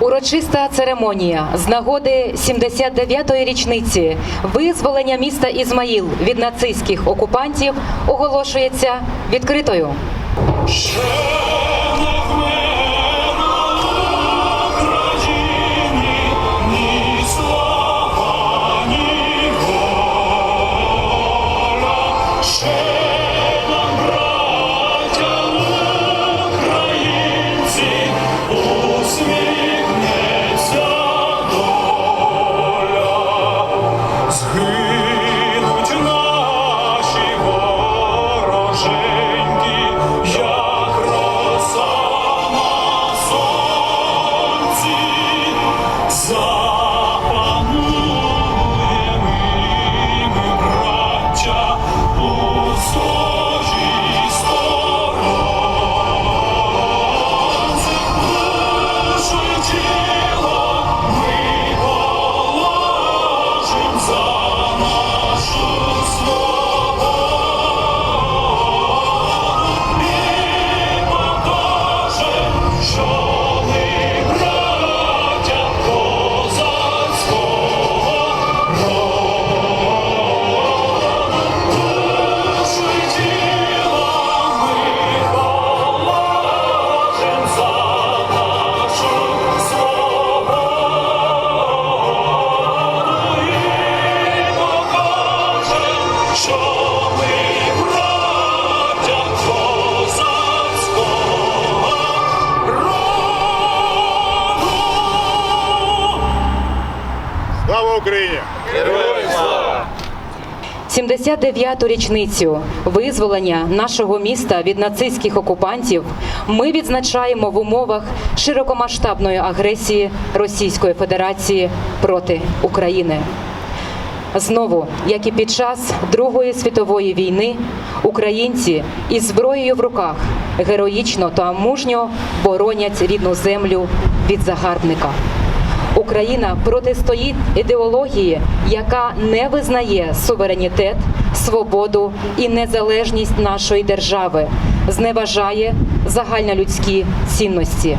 Урочиста церемонія з нагоди 79-ї річниці визволення міста Ізмаїл від нацистських окупантів оголошується відкритою. Слава Україні! 79-ту річницю визволення нашого міста від нацистських окупантів ми відзначаємо в умовах широкомасштабної агресії Російської Федерації проти України. Знову, як і під час Другої світової війни, українці із зброєю в руках героїчно та мужньо боронять рідну землю від загарбника. Україна протистоїть ідеології, яка не визнає суверенітет, свободу і незалежність нашої держави, зневажає загальнолюдські цінності.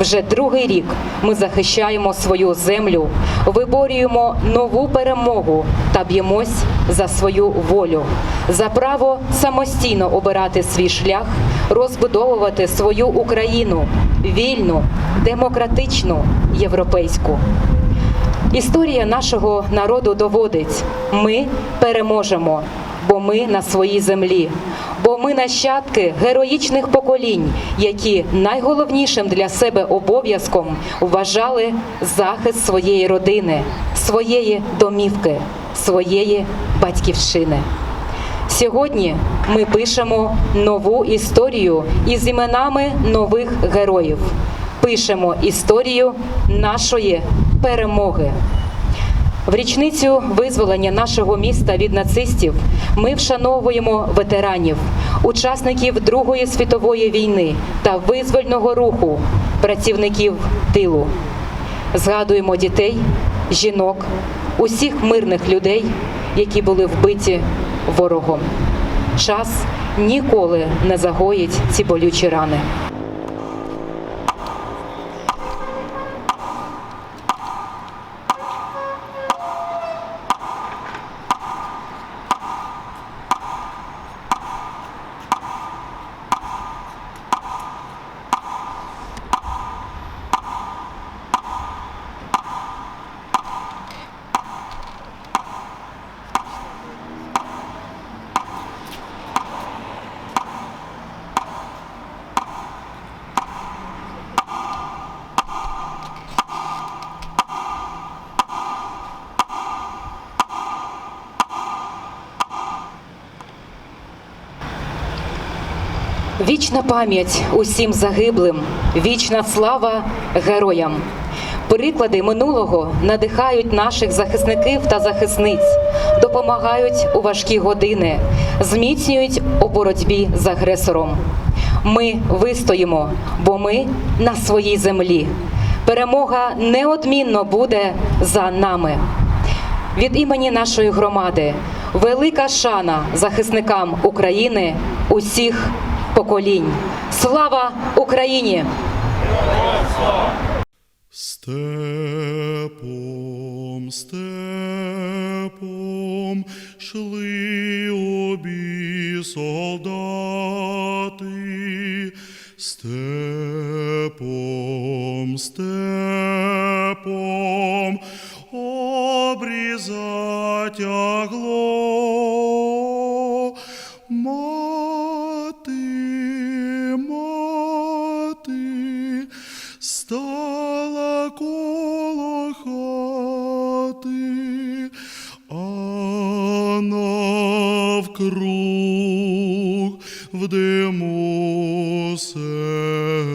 Вже другий рік ми захищаємо свою землю, виборюємо нову перемогу та б'ємось за свою волю, за право самостійно обирати свій шлях, розбудовувати свою Україну вільну, демократичну, європейську. Історія нашого народу доводить: ми переможемо, бо ми на своїй землі, бо ми нащадки героїчних поколінь, які найголовнішим для себе обов'язком вважали захист своєї родини, своєї домівки, своєї батьківщини. Сьогодні ми пишемо нову історію із іменами нових героїв. Пишемо історію нашої перемоги. В річницю визволення нашого міста від нацистів ми вшановуємо ветеранів, учасників Другої світової війни та визвольного руху, працівників тилу. Згадуємо дітей, жінок, усіх мирних людей, які були вбиті ворогом. Час ніколи не загоїть ці болючі рани. Вічна пам'ять усім загиблим, вічна слава героям. Приклади минулого надихають наших захисників та захисниць, допомагають у важкі години, зміцнюють у боротьбі з агресором. Ми вистоїмо, бо ми на своїй землі. Перемога неодмінно буде за нами. Від імені нашої громади велика шана захисникам України усіх поколінь. Слава Україні! Степом, степом шли обі солдати, степом, степом обрізать тягло. ти стала коло хати, а навкруг в диму село.